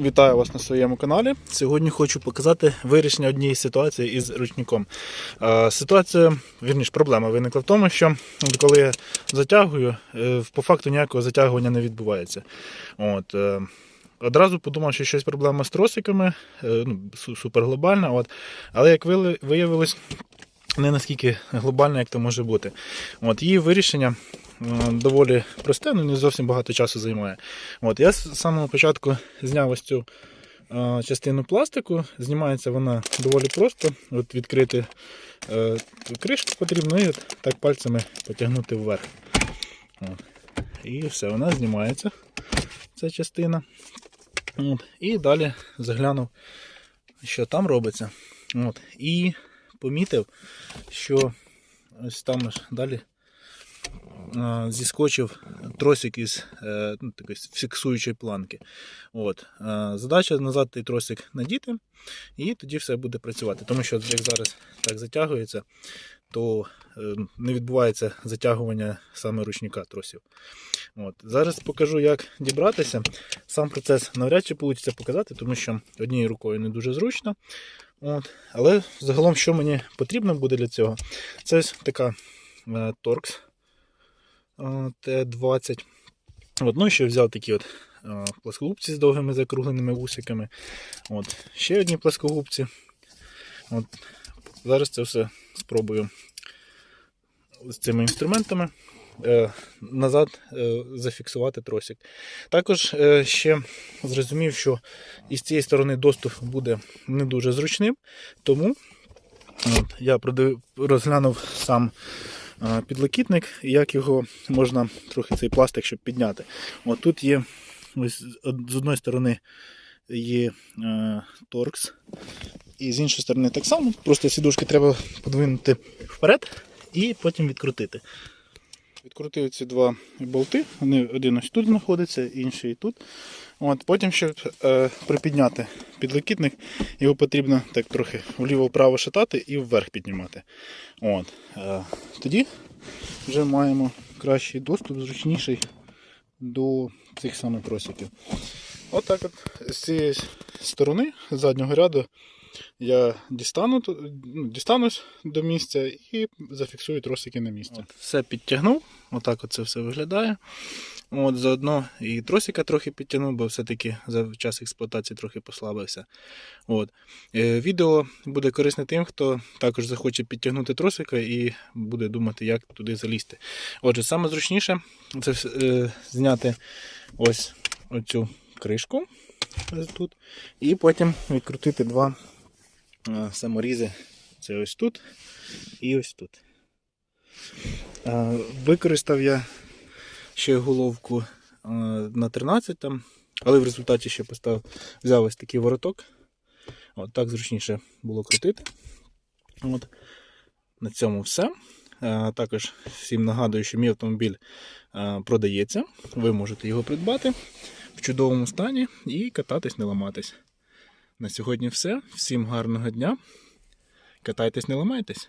Вітаю вас на своєму каналі. Сьогодні хочу показати вирішення однієї ситуації із ручником. Е, Ситуація, вірніш, проблема виникла в тому, що коли я затягую, е, по факту ніякого затягування не відбувається. От, е, Одразу подумав, що щось проблема з тросиками, ну, суперглобальна. От. Але як виявилось, не наскільки глобальна, як то може бути. От, її вирішення доволі просте, ну не зовсім багато часу займає. От, я з самого початку зняв ось цю е, частину пластику. Знімається вона доволі просто. От відкрити е, кришку потрібно і от так пальцями потягнути вверх. І все, вона знімається, ця частина. От. І далі заглянув, що там робиться. От. І помітив, що ось там далі зіскочив тросик із е, ну, такої фіксуючої планки. От. Е, Задача назад той тросик надіти, і тоді все буде працювати. Тому що як зараз так затягується, то е, не відбувається затягування саме ручника тросів. От. Зараз покажу, як дібратися. Сам процес навряд чи вийде показати, тому що однією рукою не дуже зручно. От. Але загалом, що мені потрібно буде для цього, це ось така е, торкс е, Т20. От, ну і ще взяв такі от плоскогубці з довгими закругленими вусиками. От, ще одні плоскогубці. От, зараз це все спробую з цими інструментами е, назад е, зафіксувати тросик. Також е, ще зрозумів, що із цієї сторони доступ буде не дуже зручним, тому от, я розглянув сам підлокітник, як його можна трохи цей пластик, щоб підняти. От тут є ось з од- одної сторони є е, торкс, і з іншої сторони так само. Просто сідушки треба подвинути вперед і потім відкрутити. Відкрутив ці два болти, вони один ось тут знаходиться, інший тут. От, потім, щоб е, припідняти підлокітник, його потрібно так трохи вліво-вправо шатати і вверх піднімати. От, е, тоді вже маємо кращий доступ, зручніший до цих самих тросиків. От от з цієї сторони заднього ряду я дістану, ну, дістанусь до місця і зафіксую тросики на місці. От, все підтягнув, отак от це все виглядає. От, заодно і тросика трохи підтягнув, бо все-таки за час експлуатації трохи послабився. От. Е, відео буде корисне тим, хто також захоче підтягнути тросика і буде думати, як туди залізти. Отже, саме зручніше це е, зняти ось оцю кришку тут, і потім відкрутити два саморізи. Це ось тут і ось тут. Е, Використав я ще головку е, на 13, там, але в результаті ще поставив, взяв ось такий вороток. От так зручніше було крутити. От. На цьому все. Е, Також всім нагадую, що мій автомобіль е, продається. Ви можете його придбати в чудовому стані і кататись, не ламатись. На сьогодні все. Всім гарного дня. Катайтесь, не ламайтесь.